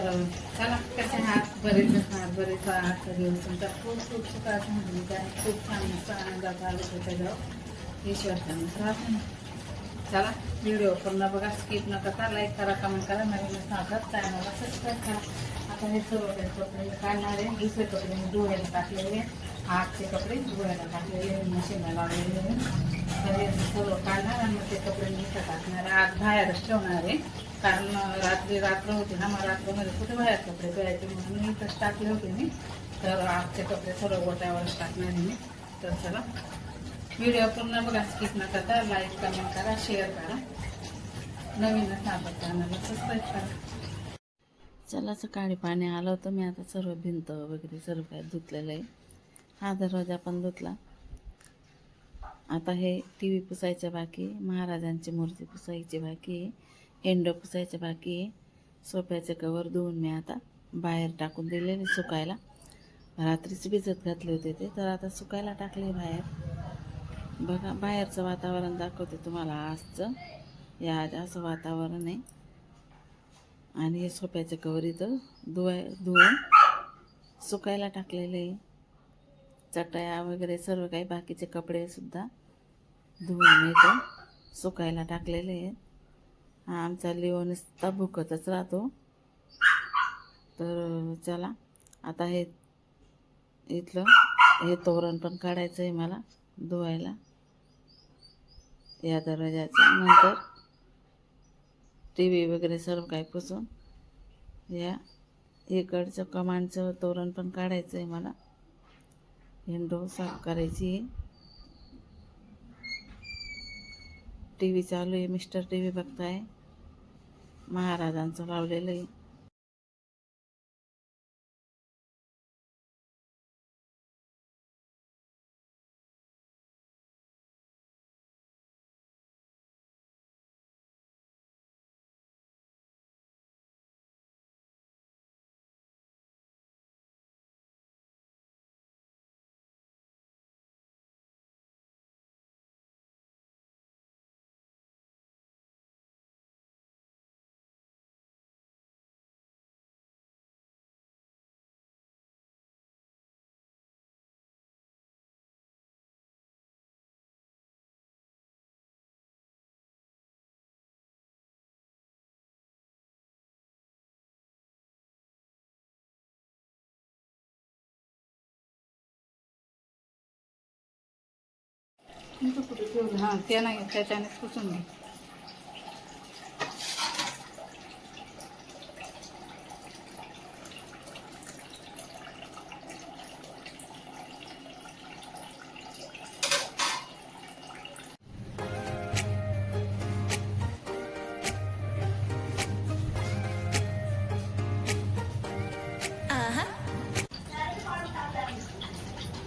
तर चला कसे आहात? बरेच आहात बरेच आहात. घेऊन तुमचा खूप खूप सुखाचा म्हणजे त्याने खूप छान मस्त आनंदात आलो त्याच्याजवळ ईश्वर प्रार्थना चला व्हिडिओ पूर्ण बघा. स्किप न करता लाईक करा कमेंट करा. नवीन सांगतात चॅनलला सबस्क्राईब करा. आता हे सर्व कपडे काढणार आहे दुसरे कपडे मी धुवायला टाकलेले. आठचे कपडे डोळ्याला टाकलेले. मशीनला लावलेले. आहे. तर हे सर्व काढणार आणि मग ते कपडे मी टाकणार. आहे. बाहेरच ठेवणार आहे. कारण रात्री रात्र होती ना मग रात्रमध्ये कुठे बाहेर कपडे धुवायचे म्हणून मी तर टाकले होते मी. तर आजचे कपडे सर्व गोट्यावरच टाकणार मी. तर चला. व्हिडिओ पूर्ण बघा स्किप न करता लाईक कमेंट करा शेअर करा. नवीन असाल चॅनलला सबस्क्राईब करा. चला सकाळी पाणी आलं होतं. मी आता सर्व भिंत वगैरे सर्व काय धुतलेलं आहे. हा दरवाजा पण धुतला. आता हे टी व्ही पुसायचं बाकी महाराजांची मूर्ती पुसायची बाकी आहे. एंडो पुसायचं बाकी आहे. सोफ्याचं कवर धुवून मी आता बाहेर टाकून दिलेले सुकायला. रात्रीच भिजत घातले होते ते तर आता सुकायला टाकले बाहेर. बघा बाहेरचं वातावरण दाखवते तुम्हाला आजचं. या आज असं वातावरण आहे. आणि हे सोप्याचे कवर इथं धुवाय धुवून सुकायला टाकलेलं आहे. चटया वगैरे सर्व काही बाकीचे कपडेसुद्धा धुवून मी इथं सुकायला टाकलेले आहेत. आमचा लिओ नुसता भुकतच राहतो. तर चला आता हे इथलं हे तोरण पण काढायचं आहे मला धुवायला. या दरवाजाचं नंतर टी व्ही वगैरे सर्व काही पुसून या इकडचं कमांडचं तोरण पण काढायचं आहे मला. विंडो साफ करायची. आहे टी व्ही चालू आहे मिस्टर टी व्ही बघताय. महाराजांचं लावलेलं आहे. कुठे ठेवलं. हां ते नाही त्याच्यानेच पुसून घे.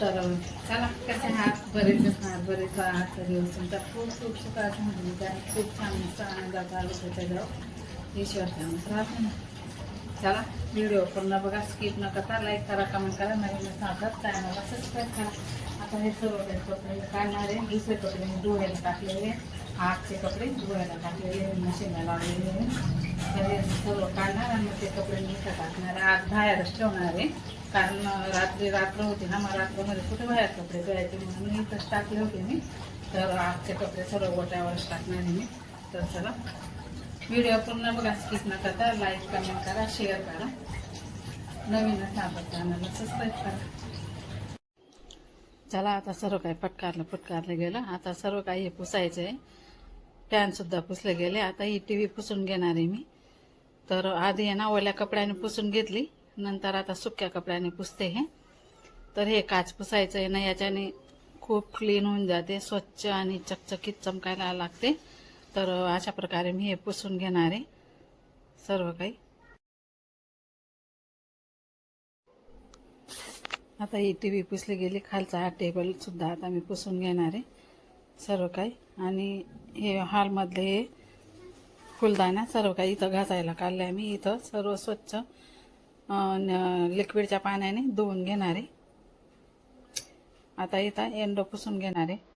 तर चला कसे आहात? बरेच असणार बरेच आहात दिवस तुमचा खूप खूप सुखाचा म्हणजे त्याने खूप छान मस्त आनंदात आलो त्याच्याजवळ ईश्वर प्रार्थना. चला व्हिडिओ पूर्ण बघा स्किप न करता लाईक करा कमेंट करा नवीन सांगतात चॅनलला सबस्क्राईब करा. आता हे सर्व काही कपडे काढणार आहे दुसरे कपडे मी धुवायला टाकलेले. आजचे कपडे धुवायला टाकलेले मशीनला लावलेले आहे. सर्व काढणार आणि मग ते कपडे मी इथं टाकणार. आग आज बाहेरच ठेवणार आहे. कारण रात्री रात्र होती ना मग रात्रमध्ये कुठे बाहेर कपडे धुवायचे म्हणून मी इथंच टाकले होते मी. तर आजचे कपडे सर्व गोट्यावरच टाकणार आहे मी. तर चला व्हिडिओ पूर्ण बघा. स्किप न करता लाईक कमेंट करा शेअर करा. नवीन आपण चॅनलला सबस्क्राईब करा. चला आता सर्व काही पटकारलं पटकारलं गेलं. आता सर्व काही हे पुसायचं आहे. फॅनसुद्धा पुसले गेले. आता ही टी व्ही पुसून घेणार आहे मी. तर आधी आहे ना ओल्या कपड्याने पुसून घेतली. नंतर आता सुक्या कपड्याने पुसते हे. तर हे काच पुसायचं आहे ना याच्याने खूप क्लीन होऊन जाते स्वच्छ आणि चकचकीत चमकायला लागते. तर अशा प्रकारे मी हे पुसून घेणार आहे. सर्व काही. आता ही टी व्ही पुसली गेली. खालचा हा टेबलसुद्धा आता मी पुसून घेणार आहे. सर्व काही. आणि हे हॉलमधले हे फुलदाण्या सर्व काही इथं घासायला काढल्या मी इथं. सर्व स्वच्छ न- लिक्विडच्या पाण्याने धुवून घेणार. आहे आता इथं एंडो पुसून घेणार. आहे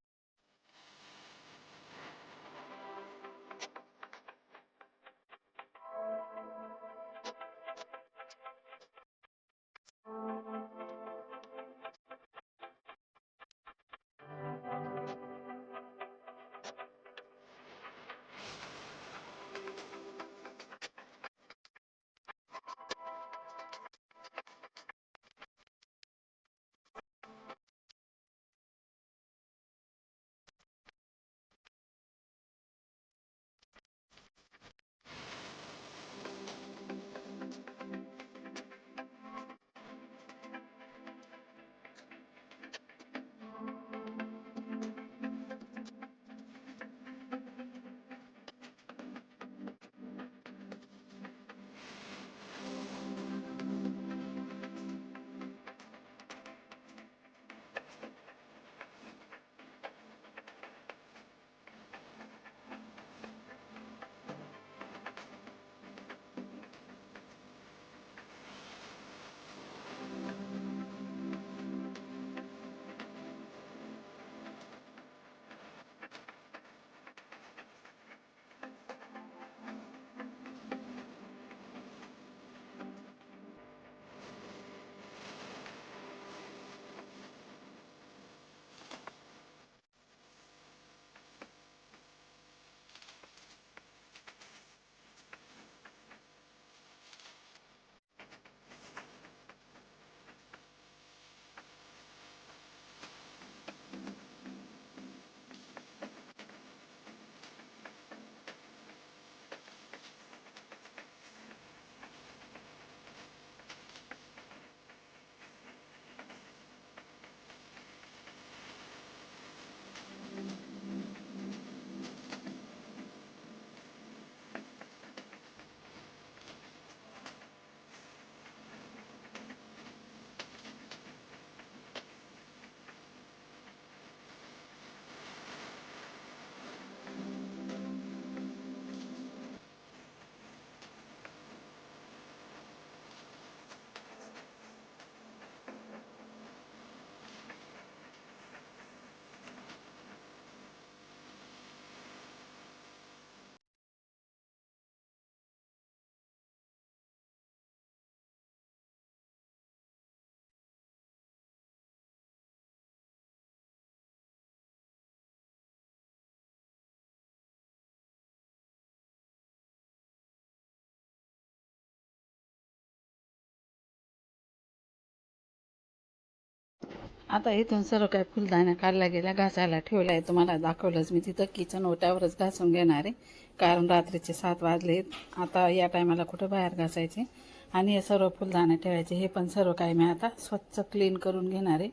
आता इथून सर्व काय फुलदाण्या काढल्या गेल्या घासायला ठेवल्या आहे तुम्हाला दाखवलंच मी तिथं किचन ओट्यावरच घासून घेणार आहे. कारण रात्रीचे सात वाजले आता या टायमाला कुठं बाहेर घासायचे? आणि हे सर्व फुलदाण्या ठेवायचे हे पण सर्व काय मी आता स्वच्छ क्लीन करून घेणार आहे.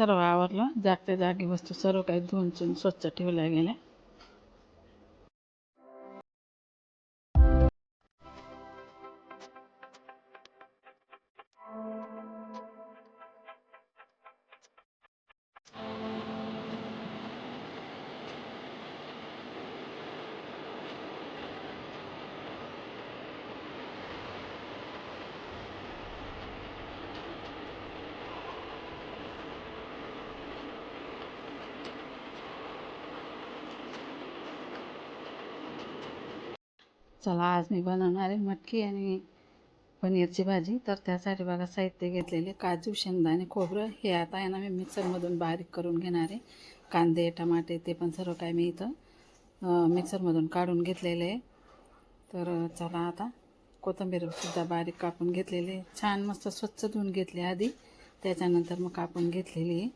सर्व आवरलं. जागच्या जागी वस्तू सर्व काही धुवून चून स्वच्छ ठेवल्या गेल्या. चला आज मी बनवणार आहे मटकी आणि पनीरची भाजी. तर त्यासाठी बघा साहित्य घेतलेले काजू शेंगदाणे खोबरं हे आता आहे ना मी मिक्सरमधून बारीक करून घेणार आहे. कांदे टमाटे ते पण सर्व काय मी इथं मिक्सरमधून काढून घेतलेले आहे. तर चला आता कोथिंबीरसुद्धा बारीक कापून घेतलेले छान मस्त स्वच्छ धुवून घेतले आधी. त्याच्यानंतर मग कापून घेतलेली आहे.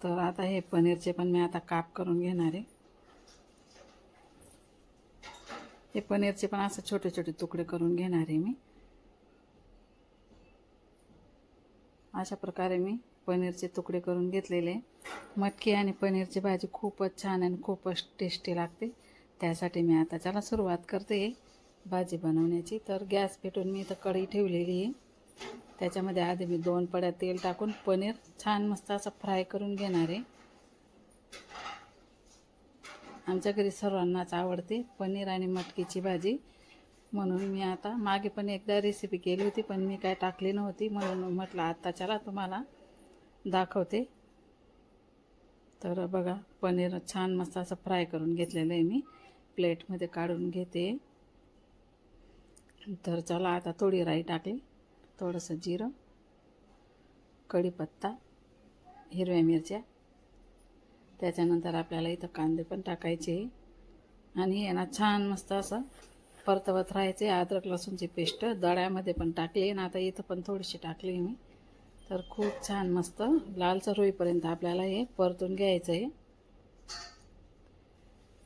तर आता हे पनीरचे पण मी आता काप करून घेणार आहे. हे पनीरचे पण असं छोटे छोटे तुकडे करून घेणार आहे मी. अशा प्रकारे मी पनीरचे तुकडे करून घेतलेले. मटकी आणि पनीरची भाजी खूपच छान आणि खूपच टेस्टी लागते. त्यासाठी मी आता त्याला सुरुवात करते भाजी बनवण्याची. तर गॅस पेटून मी इथं कढई ठेवलेली आहे. त्याच्यामध्ये आधी मी दोन पड्या तेल टाकून पनीर छान मस्त असं फ्राय करून घेणार आहे. आमच्या घरी सर्वांनाच आवडते पनीर आणि मटकीची भाजी. म्हणून मी आता मागे पण एकदा रेसिपी केली होती पण मी काय टाकली नव्हती. म्हणून म्हटलं आत्ता चला तुम्हाला दाखवते. तर बघा पनीर छान मस्त असं फ्राय करून घेतलेलं आहे मी. प्लेटमध्ये काढून घेते. तर चला आता थोडी राई टाकली. थोडंसं जिरं कढीपत्ता हिरव्या मिरच्या त्याच्यानंतर आपल्याला इथं कांदे पण टाकायचे. आणि यांना छान मस्त असं परतवत राहायचे. अद्रक लसूणची पेस्ट दळ्यामध्ये पण टाकली. आणि आता इथं पण थोडीशी टाकली मी. तर खूप छान मस्त लालसर होईपर्यंत आपल्याला हे परतून घ्यायचं आहे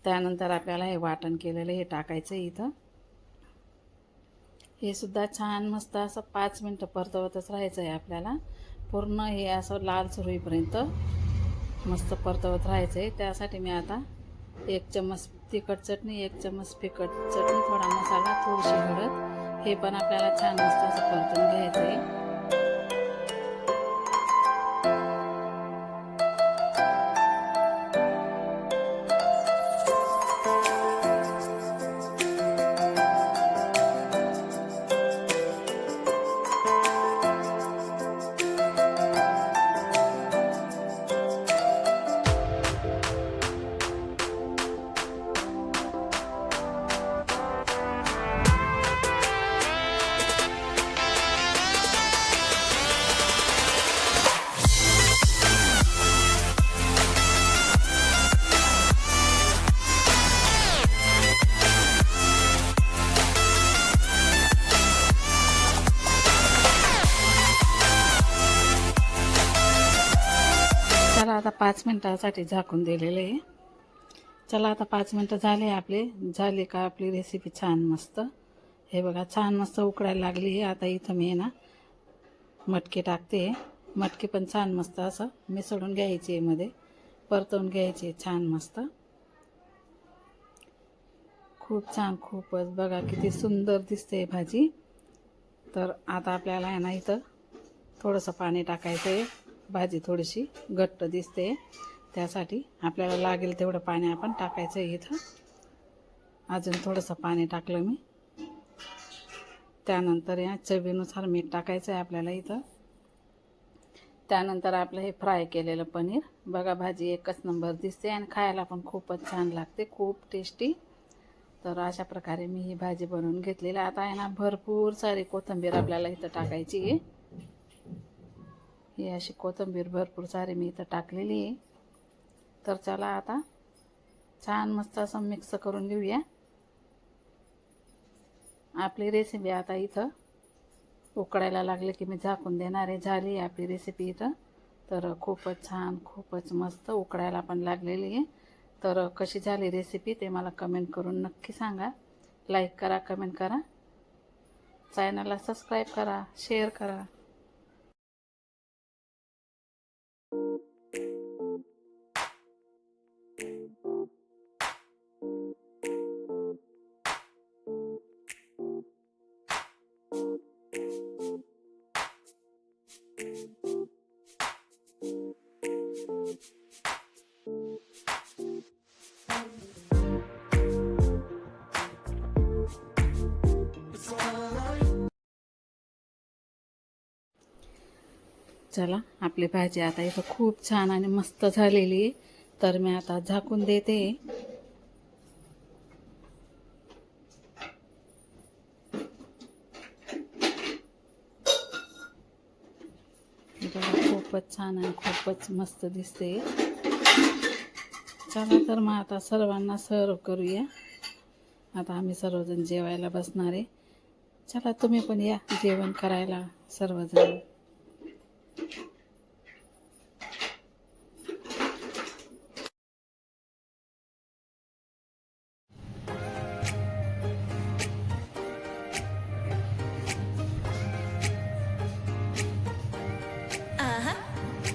त्यानंतर आपल्याला हे वाटण केलेलं हे टाकायचं आहे इथं. हे सुद्धा छान मस्त असं पाच मिनटं परतवतच राहायचं आहे आपल्याला. पूर्ण हे असं लालसर होईपर्यंत मस्त परतवत राहायचं आहे त्यासाठी मी आता एक चम्मच तिखट चटणी एक चम्मच फिकट चटणी थोडा मसाला थोडीशी हळद. हे पण आपल्याला छान मस्त असं परतून घ्यायचं आहे पाच मिनटासाठी झाकून दिलेलं आहे. चला आता पाच मिनटं झाले आपले. झाले का आपली रेसिपी छान मस्त? हे बघा छान मस्त उकडायला लागली आहे. आता इथं मी आहे ना मटकी टाकते. मटकी पण छान मस्त असं मिसळून घ्यायची आहे मध्ये. परतवून घ्यायची आहे छान मस्त. खूप छान खूपच. बघा किती सुंदर दिसते भाजी. तर आता आपल्याला आहे ना इथं थोडंसं पाणी टाकायचं आहे भाजी थोडीशी घट्ट दिसते. त्यासाठी आपल्याला लागेल तेवढं पाणी आपण टाकायचं आहे इथं. अजून थोडंसं पाणी टाकलं मी. त्यानंतर या चवीनुसार मीठ टाकायचं आहे आपल्याला इथं. त्यानंतर आपलं हे फ्राय केलेलं पनीर. बघा भाजी एकच नंबर दिसते आणि खायला पण खूपच छान लागते खूप टेस्टी तर अशा प्रकारे मी ही भाजी बनवून घेतलेली आता आहे ना भरपूर सारी कोथिंबीर आपल्याला इथं टाकायची आहे. ही अशी कोथिंबीर भरपूर सारी मी इथं टाकलेली आहे. तर चला आता छान मस्त असं मिक्स करून घेऊया. आपली रेसिपी आता इथं उकडायला लागले की मी झाकून देणार आहे. झाली आपली रेसिपी इथं. तर खूपच छान खूपच मस्त उकडायला पण लागलेली आहे. तर कशी झाली रेसिपी ते मला कमेंट करून नक्की सांगा. लाईक करा कमेंट करा. चॅनलला सबस्क्राईब करा शेअर करा. चला आपली भाजी आता इथं खूप छान आणि मस्त झालेली आहे. तर मी आता झाकून देते. खूपच छान आणि खूपच मस्त दिसते. चला तर मग आता सर्वांना सर्व करूया. आता आम्ही सर्वजण जेवायला बसणार आहे. चला तुम्ही पण या जेवण करायला सर्वजण. Thank you.